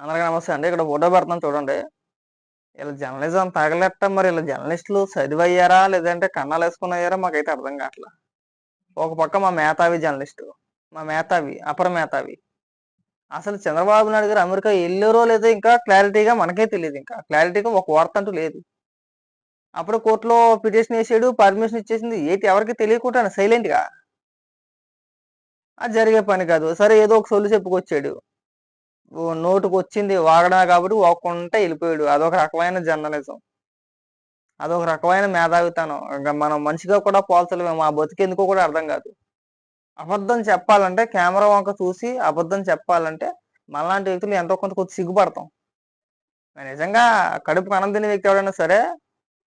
అందరికీ నమస్తే అండి. ఇక్కడ ఫోటో పెడుతున్నాను చూడండి. ఇలా జర్నలిజం తగలెట్ట మరి ఇలా జర్నలిస్టులు చదివయ్యారా? లేదంటే కన్నాలు వేసుకుని అయ్యారా మాకైతే అర్థం కావట్లా. ఒక పక్క మా మేధావి జర్నలిస్టు మా మేధావి అపర మేధావి. అసలు చంద్రబాబు నాయుడు గారు అమెరికా వెళ్ళారో లేదో ఇంకా క్లారిటీగా మనకే తెలియదు ఇంకా. క్లారిటీగా ఒక వార్త అంటూ లేదు. అప్పుడు కోర్టులో పిటిషన్ వేసాడు పర్మిషన్ ఇచ్చేసింది. ఏంటి ఎవరికి తెలియకుండా సైలెంట్గా అది జరిగే పని కాదు. సరే ఏదో ఒక సొల్లు చెప్పుకొచ్చాడు. నోటుకు వచ్చింది వాగడా కాబట్టి వాక్కుంటే వెళ్ళిపోయాడు. అదొక రకమైన జర్నలిజం. అదొక రకమైన మేధావితనం. ఇంకా మనం మంచిగా కూడా పోల్చలేము ఆ బతికెందుకో కూడా అర్థం కాదు. అబద్ధం చెప్పాలంటే కెమెరా వంక చూసి అబద్ధం చెప్పాలంటే మనలాంటి వ్యక్తులు ఎంతో కొంత కొద్ది సిగ్గుపడతాం. నిజంగా కడుపు అన్నం వ్యక్తి ఎవడైనా సరే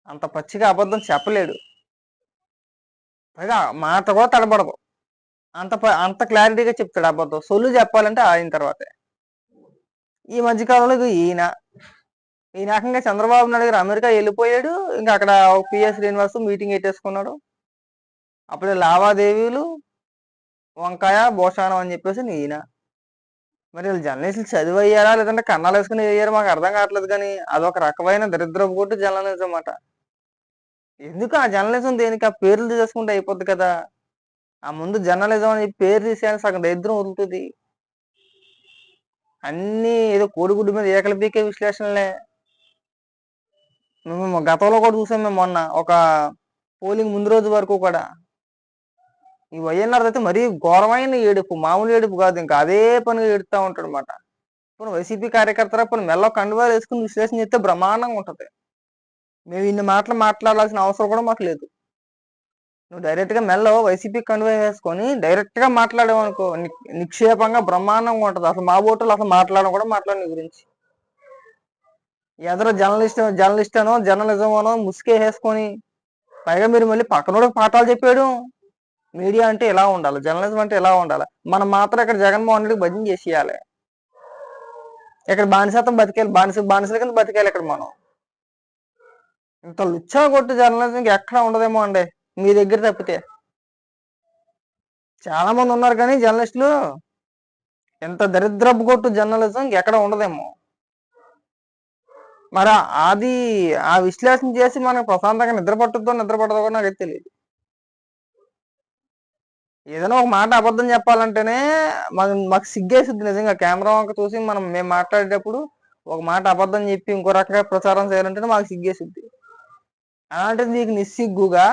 అంత పచ్చిగా అబద్ధం చెప్పలేడు. పైగా మాట కూడా తడబడదు. అంత అంత క్లారిటీగా చెప్తాడు అబద్ధం. సొల్లు చెప్పాలంటే ఆయన తర్వాతే. ఈ మధ్య కాలంలో ఈయన ఈ రకంగా చంద్రబాబు నాయుడు గారు అమెరికా వెళ్ళిపోయాడు. ఇంకా అక్కడ పిఎస్ శ్రీనివాస్ మీటింగ్ పెట్టేసుకున్నాడు. అప్పుడే లావాదేవీలు వంకాయ భోషానం అని చెప్పేసి ఈయన. మరి వీళ్ళు జర్నలిస్టులు చదివయ్యారా? లేదంటే కన్నాలు వేసుకుని అయ్యారు మాకు అర్థం కావట్లేదు కానీ అదొక రకమైన దరిద్రపు కొట్టు జర్నలిజం అన్నమాట ఎందుకు ఆ జర్నలిజం దేనికి? ఆ పేర్లు తీసేసుకుంటే అయిపోద్ది కదా. ఆ ముందు జర్నలిజం అని పేరు తీసేయాలి సగం దరిద్రం వదులుతుంది. అన్ని ఏదో కోడిగుడ్డు మీద ఏకల పీకే విశ్లేషణలే. మేము గతంలో కూడా చూసాం మేము మొన్న ఒక పోలింగ్ ముందు రోజు వరకు కూడా. ఈ వైఎన్ఆర్ అయితే మరీ ఘోరమైన ఏడుపు మామూలు ఏడుపు కాదు ఇంకా అదే పనిగా ఏడుస్తూ ఉంటాడు అనమాట ఇప్పుడు వైసీపీ కార్యకర్తల ఇప్పుడు మెల్ల కండువాలు వేసుకుని విశ్లేషణ చేస్తే బ్రహ్మాండంగా ఉంటుంది. మేము ఇన్ని మాటలు మాట్లాడాల్సిన అవసరం కూడా మాకు లేదు. నువ్వు డైరెక్ట్గా మెల్ల వైసీపీ కన్వే వేసుకొని డైరెక్ట్గా మాట్లాడేవనుకో ని- నిక్షేపంగా బ్రహ్మాండంగా ఉంటది. అసలు మా ఓటర్లు అసలు మాట్లాడడం కూడా మాట్లాడిన గురించి. ఎదరో జర్నలిస్ట్ జర్నలిస్ట్ అనో జర్నలిజం అనో ముసుకేసేసుకొని పైగా మీరు మళ్ళీ పక్కనోడు పాఠాలు చెప్పాడు. మీడియా అంటే ఎలా ఉండాలి? జర్నలిజం అంటే ఎలా ఉండాలి? మనం మాత్రం ఇక్కడ జగన్మోహన్ రెడ్డికి భజన చేసేయాలి. ఇక్కడ బానిసత్వం బతికేయాలి. బానిస బానిసల కింద బతికేయాలి ఇక్కడ మనం. ఇంత లుచ్చా కొట్టు జర్నలిజం ఎక్కడ ఉండదేమో అండి. మీ దగ్గర తప్పితే. చాలా మంది ఉన్నారు కానీ జర్నలిస్టులు ఎంత దరిద్రపు కొట్టు జర్నలిజం ఎక్కడ ఉండదేమో. మరి అది ఆ విశ్లేషణ చేసి మనకు ప్రశాంతంగా నిద్ర పట్టుద్దో నిద్ర పట్టదో కూడా నాకు తెలియదు ఏదైనా ఒక మాట అబద్ధం చెప్పాలంటేనే మాకు మాకు సిగ్గేసిద్ది నిజంగా. కెమెరా వంక చూసి మనం మేము మాట్లాడేటప్పుడు ఒక మాట అబద్ధం చెప్పి ఇంకో రకంగా ప్రచారం చేయాలంటేనే మాకు సిగ్గేసిద్ది. అలాంటిది నీకు నిస్సిగ్గుగా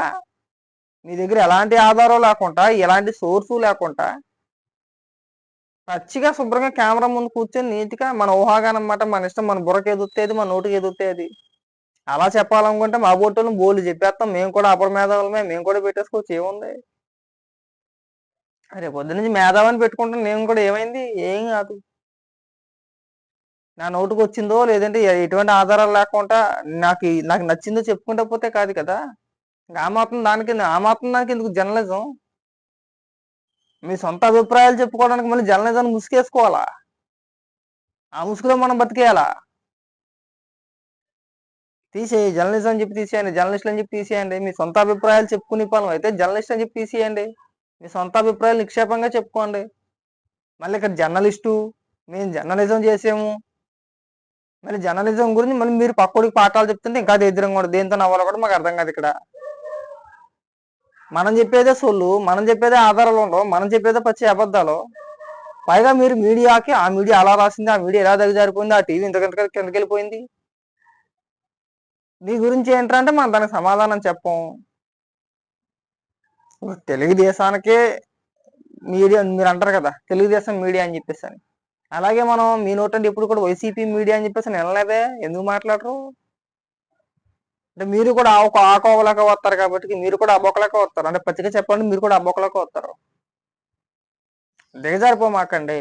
నీ దగ్గర ఎలాంటి ఆధారం లేకుండా ఎలాంటి సోర్సు లేకుండా పచ్చిగా శుభ్రంగా కెమెరా ముందు కూర్చొని నీట్గా మన ఊహాగానమాట మన ఇష్టం మన బుర్రకి ఎదుగుతుంది మన నోటికి ఎదుగుతుంది. అలా చెప్పాలనుకుంటే మా బోటోళ్ళు బోలు చెప్పేస్తాం. మేము కూడా అపర మేధావులమే మేము కూడా పెట్టేసుకోవచ్చు. ఏముంది? అరే పొద్దు నుంచి మేధావని పెట్టుకుంటాం నేను కూడా ఏమైంది? ఏం కాదు. నా నోటుకు వచ్చిందో లేదంటే ఎటువంటి ఆధారాలు లేకుండా నాకు నాకు నచ్చిందో చెప్పుకుంటా పోతే కాదు కదా. ఆ మాత్రం దానికి ఆ మాత్రం దానికి ఎందుకు జర్నలిజం? మీ సొంత అభిప్రాయాలు చెప్పుకోవడానికి మళ్ళీ జర్నలిజం ముసుకేసుకోవాలా ఆ ముసుగులో మనం బతికేయాలా? తీసేయి జర్నలిజం అని చెప్పి తీసేయండి జర్నలిస్టులు అని చెప్పి తీసేయండి. మీ సొంత అభిప్రాయాలు చెప్పుకునే పనులు అయితే జర్నలిస్ట్ అని చెప్పి తీసేయండి. మీ సొంత అభిప్రాయాలు నిక్షేపంగా చెప్పుకోండి. మళ్ళీ ఇక్కడ జర్నలిస్టు మేము జర్నలిజం చేసాము. మరి జర్నలిజం గురించి మళ్ళీ మీరు పక్కోడికి పాఠాలు చెప్తుంటే ఇంకా దరిద్రంగా కూడా దేంతో నవ్వాలో కూడా మాకు అర్థం కాదు ఇక్కడ. మనం చెప్పేదే సొల్లు మనం చెప్పేదే ఆధారాలు ఉండవు మనం చెప్పేదే పచ్చి అబద్ధాలు. పైగా మీరు మీడియాకి ఆ మీడియా అలా రాసింది ఆ మీడియా ఎలా దిగజారిపోయింది ఆ టీవీ ఇంత కిందకి వెళ్ళిపోయింది నీ గురించి ఏంటంటే మనం దానికి సమాధానం చెప్పం. తెలుగుదేశానికే మీడియా మీరు అంటారు కదా తెలుగుదేశం మీడియా అని చెప్పేసి అని. అలాగే మనం మీ నోటంటే ఇప్పుడు కూడా వైసీపీ మీడియా అని చెప్పేసి వినలేదే? ఎందుకు మాట్లాడరు? అంటే మీరు కూడా ఆ ఒక ఆకోవలాగా వస్తారు కాబట్టి మీరు కూడా ఆ వస్తారు. అంటే పచ్చిగా చెప్పండి మీరు కూడా ఆ వస్తారు. దిగజారిపోమాకండి.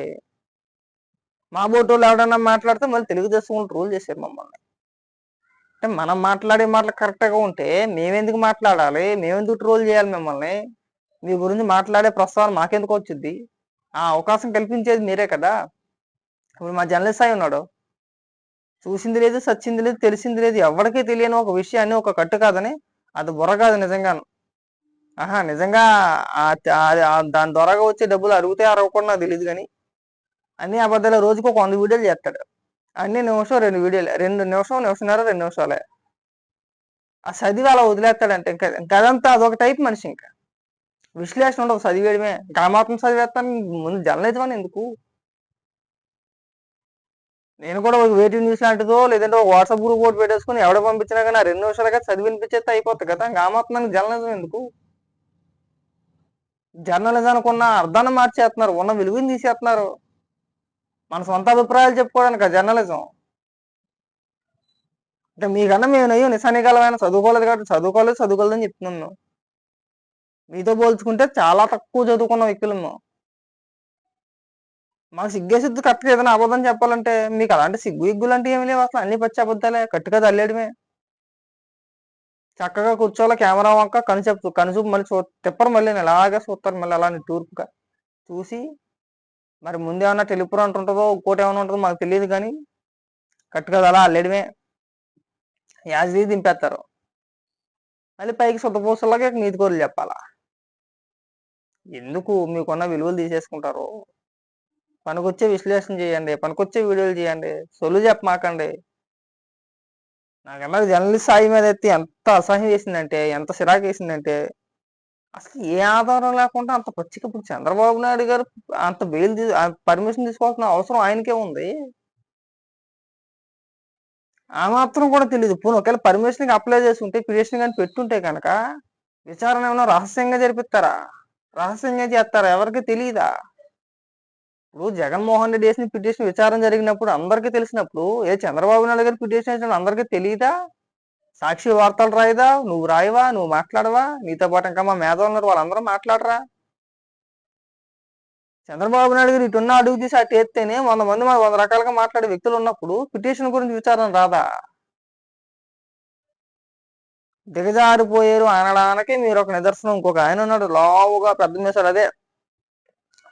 మా బోటోళ్ళు ఎవడన్నా మాట్లాడితే మళ్ళీ తెలుగుదేశం వాళ్ళు రూల్ చేశారు మమ్మల్ని. అంటే మనం మాట్లాడే మాటలు కరెక్ట్గా ఉంటే మేమెందుకు మాట్లాడాలి? మేమెందుకు ట్రోల్ చేయాలి మిమ్మల్ని? మీ గురించి మాట్లాడే ప్రస్తావన మాకెందుకు వచ్చింది? ఆ అవకాశం కల్పించేది మీరే కదా. ఇప్పుడు మా జర్నలిస్ట్ అయి ఉన్నాడు. చూసింది లేదు సచ్చింది లేదు తెలిసింది లేదు ఎవరికీ తెలియని ఒక విషయాన్ని ఒక కట్టు కాదని అది బుర్ర కాదు నిజంగాను. ఆహా నిజంగా దాని ద్వారా వచ్చే డబ్బులు అడిగితే అరవకుండా తెలియదు కానీ అన్ని అబద్ధాలు రోజుకు ఒక వంద వీడియోలు చేస్తాడు. అన్ని నిమిషం రెండు వీడియోలే. రెండు నిమిషం నిమిషంన్నర రెండు నిమిషాలే. ఆ చదివి అలా వదిలేస్తాడంటే ఇంకా ఇంకా అదంతా అదొక టైప్ మనిషి ఇంకా. విశ్లేషణ ఉండదు చదివేయడమే. ఇంకా మాత్రం చదివేస్తాను ముందు జర్నలిజం అని ఎందుకు? నేను కూడా ఒక వేటివ్ న్యూస్ లాంటిదో లేదంటే ఒక వాట్సాప్ గ్రూప్ ఒకటి పెట్టేసుకుని ఎవడ పంపించినా కానీ రెండు నిమిషాలుగా చదివి వినిపించేస్తే అయిపోతుంది కదా. ఇంకా ఆ జర్నలిజం ఎందుకు? జర్నలిజానికి ఉన్న అర్థాన్ని మార్చేస్తున్నారు ఉన్న విలువని తీసేస్తున్నారు. మన సొంత అభిప్రాయాలు చెప్పుకోవడానికి జర్నలిజం. అంటే మీకన్నా మేము నయ్యో నిశానికాలమైన చదువుకోలేదు కాబట్టి చదువుకోలేదు చదువుకోలేదని చెప్తున్నాను. మీతో పోల్చుకుంటే చాలా తక్కువ చదువుకున్న వ్యక్తులము మాకు సిగ్గేసిద్దు కరెక్ట్గా ఏదైనా అబద్ధం చెప్పాలంటే మీకు అలాంటి సిగ్గు ఇగ్గులు అంటే ఏమి లేవు అసలు. అన్ని పచ్చి అబద్ధాలే. కట్టుగా తల్లేయడమే చక్కగా కూర్చోవాలి కెమెరా వంక కనుచెప్పు కనుచూపు మళ్ళీ చూ తిప్పరు మళ్ళీ అలాగే చూస్తారు మళ్ళీ అలానే తూర్పుగా. చూసి మరి ముందేమన్నా టెలిపురం ఉంటుందో ఇంకోటి ఏమైనా ఉంటుందో మాకు తెలియదు కానీ కట్టుగా అలా అల్లేయడమే. యాజీ దింపేస్తారు మళ్ళీ పైకి సొంతపోసలాగా నీతి కోరులు చెప్పాలా? ఎందుకు మీకున్న విలువలు తీసేసుకుంటారు? పనికొచ్చే విశ్లేషణ చేయండి పనికొచ్చే వీడియోలు చేయండి సొల్లు చెప్పమాకండి నాకన్నా జర్నలిస్ట్ స్థాయి మీద ఎత్తి ఎంత అసహ్యం వేసిందంటే ఎంత చిరాకు వేసిందంటే అసలు ఏ ఆధారం లేకుండా అంత పచ్చిక ఇప్పుడు చంద్రబాబు నాయుడు గారు అంత బెయిల్ పర్మిషన్ తీసుకోవాల్సిన అవసరం ఆయనకే ఉంది. ఆ మాత్రం కూడా తెలియదు పోనీ ఒకవేళ పర్మిషన్కి అప్లై చేసుకుంటే పిటిషన్ కానీ పెట్టుంటే కనుక విచారణ ఏమైనా రహస్యంగా జరిపిస్తారా? రహస్యంగా చేస్తారా? ఎవరికి తెలియదా ఇప్పుడు జగన్మోహన్ రెడ్డి వేసిన పిటిషన్ విచారం జరిగినప్పుడు అందరికీ తెలిసినప్పుడు ఏ చంద్రబాబు నాయుడు గారు పిటిషన్ వేసిన అందరికీ తెలియదా సాక్షి వార్తలు రాయదా? నువ్వు రాయవా? నువ్వు మాట్లాడవా? నీతో పాటు ఇంకా మా మేధావులు ఉన్నారు వాళ్ళందరూ మాట్లాడరా? చంద్రబాబు నాయుడు గారు ఇటున్న అడుగు తీసి అటు ఎత్తేనే వంద మంది మా- వంద రకాలుగా మాట్లాడే వ్యక్తులు ఉన్నప్పుడు పిటిషన్ గురించి విచారణ రాదా? దిగజారిపోయారు అనడానికి మీరు ఒక నిదర్శనం ఇంకొక ఆయన ఉన్నాడు లావుగా పెద్ద మీసాడు అదే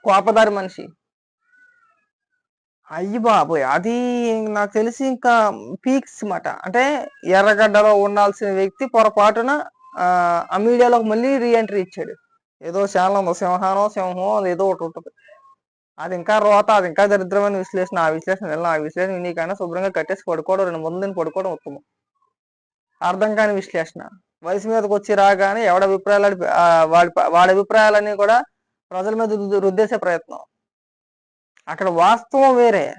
కోపదారి మనిషి. అయ్యి బాబోయ్! అది నాకు తెలిసి ఇంకా పీక్స్ మాట. అంటే ఎర్రగడ్డలో ఉండాల్సిన వ్యక్తి పొరపాటున ఆ, మీడియాలోకి మళ్ళీ రీఎంట్రీ ఇచ్చాడు. ఏదో ఛానల్ ఉందో సింహానో సింహం ఏదో ఒకటి ఉంటుంది. అది ఇంకా రోత అది ఇంకా దరిద్రమైన విశ్లేషణ. ఆ విశ్లేషణ వెళ్ళిన ఆ విశ్లేషణ నీకైనా శుభ్రంగా కట్టేసి పడుకోవడం రెండు ముందు పడుకోవడం ఉత్తమం. అర్థం కాని విశ్లేషణ. వయసు మీదకి వచ్చి రాగానే ఎవడ అభిప్రాయాలు వాడి వాడి అభిప్రాయాలన్నీ కూడా ప్రజల మీద రుద్దేసే ప్రయత్నం. అక్కడ వాస్తవం వేరే.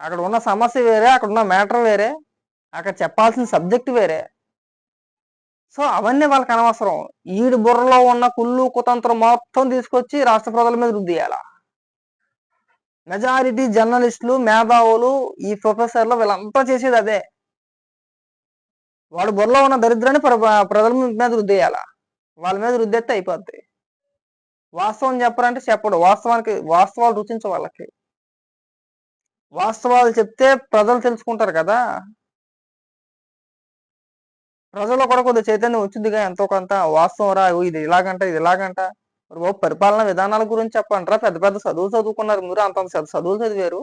అక్కడ ఉన్న సమస్య వేరే అక్కడ ఉన్న మ్యాటర్ వేరే అక్కడ చెప్పాల్సిన సబ్జెక్ట్ వేరే. సో అవన్నీ వాళ్ళకి అనవసరం. ఈడు బుర్రలో ఉన్న కుళ్ళు కుతంత్రం మొత్తం తీసుకొచ్చి రాష్ట్ర ప్రజల మీద రుద్దియాల? మెజారిటీ జర్నలిస్టులు మేధావులు ఈ ప్రొఫెసర్లు వీళ్ళంతా చేసేది అదే. వాడు బుర్రలో ఉన్న దరిద్రాన్ని ప్ర- ప్రజల మీద రుద్దేయాల? వాళ్ళ మీద రుద్దేస్తే అయిపోద్ది. వాస్తవం చెప్పరంటే చెప్పడు. వాస్తవానికి వాస్తవాలు రుచించు వాళ్ళకి. వాస్తవాలు చెప్తే ప్రజలు తెలుసుకుంటారు కదా. ప్రజల్లో కూడా కొద్దిగా చైతన్యం వచ్చిందిగా. ఎంతో కొంత వాస్తవం రా ఇది ఇలాగంట ఇది ఇలాగంట. మరి బాబు పరిపాలన విధానాల గురించి చెప్పంటారా పెద్ద పెద్ద చదువులు చదువుకున్నారు. మీరు అంత చదువులు చదివారు.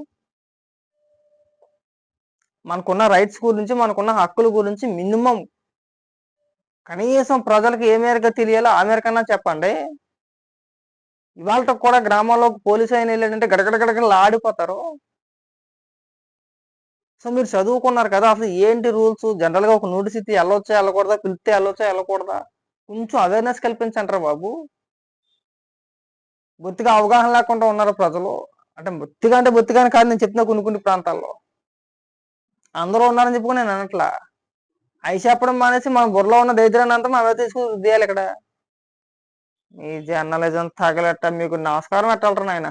మనకున్న రైట్స్ గురించి మనకున్న హక్కుల గురించి మినిమం కనీసం ప్రజలకు ఏ మేరకు తెలియాలో ఆ మేరకన్నా చెప్పండి. ఇవాళ కూడా గ్రామాల్లోకి పోలీసు ఆయన వెళ్ళాడంటే గడగడగడగడలు ఆడిపోతారు. సో మీరు చదువుకున్నారు కదా అసలు ఏంటి రూల్స్? జనరల్గా ఒక నోటీస్ ఇస్తే వెళ్ళొచ్చా వెళ్ళకూడదా పిలిస్తే వెళ్ళొచ్చా వెళ్ళకూడదా కొంచెం అవేర్నెస్ కల్పించంటారా బాబు. బొత్తిగా అవగాహన లేకుండా ఉన్నారు ప్రజలు. అంటే బొత్తిగా అంటే బొత్తిగానే కాదు నేను చెప్పిన కొన్ని కొన్ని ప్రాంతాల్లో. అందరూ ఉన్నారని చెప్పుకుని నేను అనట్లా. అవి చెప్పడం మానేసి మన బుర్రలో ఉన్న దరిద్రాన్ని అంతా మనం తీసుకుని రుద్దేయాలి ఇక్కడ. ఈ జర్నలిజం తగలట్ట మీకు నమస్కారం పెట్టాలరా నాయన.